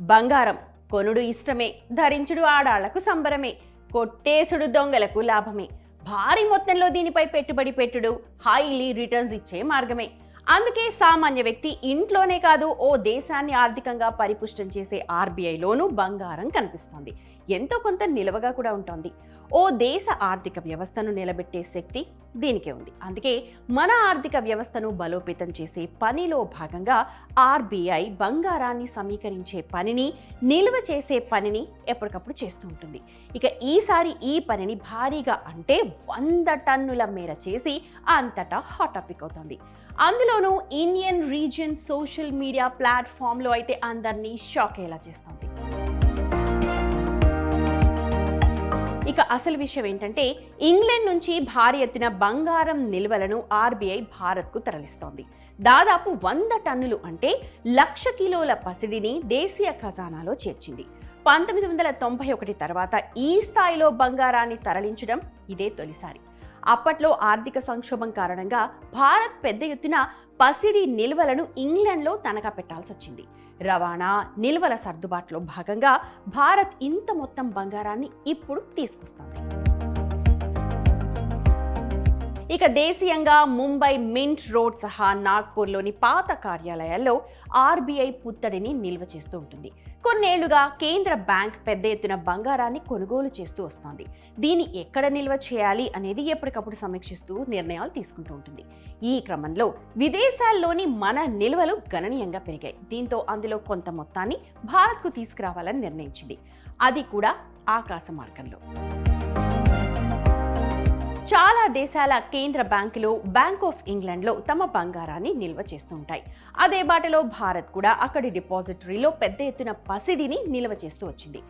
బంగారం కొనుడు ఇష్టమే ధరించుడు ఆడాళ్ళకు సంబరమే కొట్టేసుడు దొంగలకు లాభమే. భారీ మొత్తంలో దీనిపై పెట్టుబడి పెట్టుడు హైలీ రిటర్న్స్ ఇచ్చే మార్గమే. అందుకే సామాన్య వ్యక్తి ఇంట్లోనే కాదు ఓ దేశాన్ని ఆర్థికంగా పరిపుష్టం చేసే ఆర్బీఐలోనూ బంగారం కనిపిస్తోంది. ఎంతో కొంత నిలవగా కూడా ఉంటుంది. ఓ దేశ ఆర్థిక వ్యవస్థను నిలబెట్టే శక్తి దీనికే ఉంది. అందుకే మన ఆర్థిక వ్యవస్థను బలోపేతం చేసే పనిలో భాగంగా ఆర్బీఐ బంగారాన్ని సమీకరించే పనిని నిల్వ చేసే పనిని ఎప్పటికప్పుడు చేస్తూ ఉంటుంది. ఇక ఈసారి ఈ పనిని భారీగా అంటే వంద టన్నుల మేర చేసి అంతటా హాట్ టాపిక్ అవుతుంది. అందులో అందులోనూ ఇండియన్ రీజియన్ సోషల్ మీడియా ప్లాట్ఫామ్లో అయితే అందరినీ షాక్ అయ్యేలా చేస్తుంది. ఇక అసలు విషయం ఏంటంటే ఇంగ్లాండ్ నుంచి భారీ ఎత్తున బంగారం నిల్వలను ఆర్బీఐ భారత్కు తరలిస్తోంది. దాదాపు వంద టన్నులు అంటే లక్ష కిలోల పసిడిని దేశీయ ఖజానాలో చేర్చింది. పంతొమ్మిది వందల తొంభై ఒకటి తర్వాత ఈ స్థాయిలో బంగారాన్ని తరలించడం ఇదే తొలిసారి. అప్పట్లో ఆర్థిక సంక్షోభం కారణంగా భారత్ పెద్ద ఎత్తున పసిడి నిల్వలను ఇంగ్లాండ్లో తనఖా పెట్టాల్సి వచ్చింది. రవాణా నిల్వల సర్దుబాటులో భాగంగా భారత్ ఇంత మొత్తం బంగారాన్ని ఇప్పుడు తీసుకొస్తుంది. ఇక దేశీయంగా ముంబై మింట్ రోడ్ సహా నాగ్పూర్లోని పాత కార్యాలయాల్లో ఆర్బీఐ పుత్తడిని నిల్వ చేస్తూ ఉంటుంది. కొన్నేళ్ళుగా కేంద్ర బ్యాంక్ పెద్ద ఎత్తున బంగారాన్ని కొనుగోలు చేస్తూ వస్తోంది. దీన్ని ఎక్కడ నిల్వ చేయాలి అనేది ఎప్పటికప్పుడు సమీక్షిస్తూ నిర్ణయాలు తీసుకుంటూ ఉంటుంది. ఈ క్రమంలో విదేశాల్లోని మన నిల్వలు గణనీయంగా పెరిగాయి. దీంతో అందులో కొంత మొత్తాన్ని భారత్కు తీసుకురావాలని నిర్ణయించింది. అది కూడా ఆకాశ మార్గంలో. చాలా దేశాల కేంద్ర బ్యాంకులు బ్యాంక్ ఆఫ్ ఇంగ్లాండ్లో తమ బంగారాన్ని నిల్వ చేస్తుంటాయి అదే బాటలో భారత్ కూడా అక్కడి డిపాజిటరీలో పెద్ద ఎత్తున పసిడిని నిల్వ చేస్తూ వచ్చింది.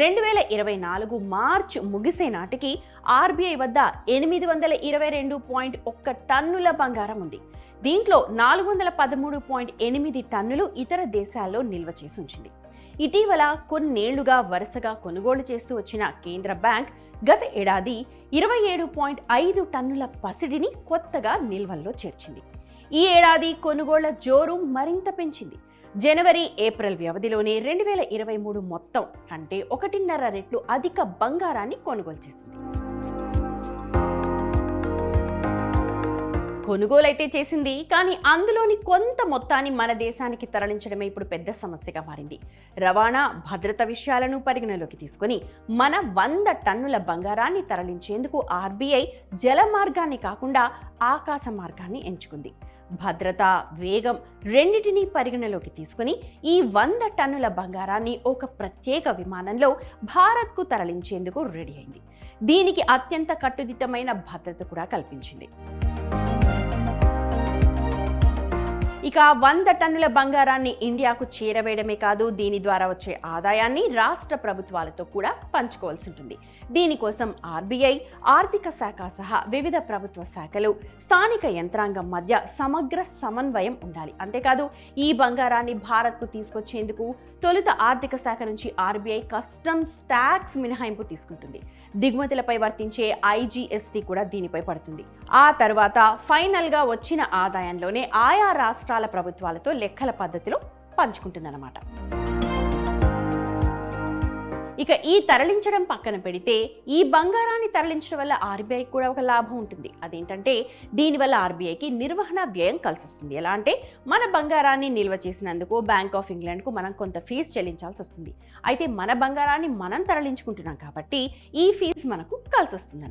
రెండు వేల ఇరవై నాలుగు మార్చ్ ముగిసే నాటికి ఆర్బీఐ వద్ద ఎనిమిది వందల ఇరవై రెండు పాయింట్ ఒక్క టన్నుల బంగారం ఉంది. దీంట్లో నాలుగు వందల పదమూడు పాయింట్ ఎనిమిది టన్నులు ఇతర దేశాల్లో నిల్వ చేసి ఉంచింది. ఇటీవల కొన్నేళ్ళుగా వరుసగా కొనుగోలు చేస్తూ వచ్చిన కేంద్ర బ్యాంక్ గత ఏడాది ఇరవై ఏడు పాయింట్ ఐదు టన్నుల పసిడిని కొత్తగా నిల్వల్లో చేర్చింది. ఈ ఏడాది కొనుగోళ్ళ జోరు మరింత పెంచింది. జనవరి ఏప్రిల్ వ్యవధిలోనే రెండు వేల ఇరవై మూడు మొత్తం అంటే ఒకటిన్నర రెట్లు అధిక బంగారాన్ని కొనుగోలు చేసింది. కొనుగోలు అయితే చేసింది కానీ అందులోని కొంత మొత్తాన్ని మన దేశానికి తరలించడమే ఇప్పుడు పెద్ద సమస్యగా మారింది. రవాణా భద్రత విషయాలను పరిగణలోకి తీసుకొని మన వంద టన్నుల బంగారాన్ని తరలించేందుకు ఆర్బీఐ జల మార్గాన్ని కాకుండా ఆకాశ మార్గాన్ని ఎంచుకుంది. భద్రత వేగం రెండిటినీ పరిగణలోకి తీసుకుని ఈ వంద టన్నుల బంగారాన్ని ఒక ప్రత్యేక విమానంలో భారత్కు తరలించేందుకు రెడీ అయింది. దీనికి అత్యంత కట్టుదిట్టమైన భద్రత కూడా కల్పించింది. ఇక వంద టన్నుల బంగారాన్ని ఇండియాకు చేరవేయడమే కాదు దీని ద్వారా వచ్చే ఆదాయాన్ని రాష్ట్ర ప్రభుత్వాలతో కూడా పంచుకోవాల్సి ఉంటుంది. దీనికోసం ఆర్బీఐ ఆర్థిక శాఖ సహా వివిధ ప్రభుత్వ శాఖలు స్థానిక యంత్రాంగం మధ్య సమగ్ర సమన్వయం ఉండాలి. అంతేకాదు ఈ బంగారాన్ని భారత్కు తీసుకొచ్చేందుకు తొలుత ఆర్థిక శాఖ నుంచి ఆర్బీఐ కస్టమ్స్ ట్యాక్స్ మినహాయింపు తీసుకుంటుంది. దిగుమతులపై వర్తించే ఐజీఎస్టీ కూడా దీనిపై పడుతుంది. ఆ తర్వాత ఫైనల్గా వచ్చిన ఆదాయంలోనే ఆయా రాష్ట్ర రాష్ట్రాల ప్రభుత్వాలతో లెక్కల పద్ధతిలో పంచుకుంటుందన్నమాట. ఇక ఈ తరలించడం పక్కన పెడితే ఈ బంగారాన్ని తరలించడం వల్ల ఆర్బీఐకి కూడా ఒక లాభం ఉంటుంది. అదేంటంటే దీనివల్ల ఆర్బీఐకి నిర్వహణ వ్యయం కలిసి వస్తుంది ఎలా అంటే మన బంగారాన్ని నిల్వ చేసినందుకు బ్యాంక్ ఆఫ్ ఇంగ్లాండ్కు మనం కొంత ఫీజు చెల్లించాల్సి వస్తుంది అయితే మన బంగారాన్ని మనం తరలించుకుంటున్నాం కాబట్టి ఈ ఫీజు మనకు కలిసి వస్తుంది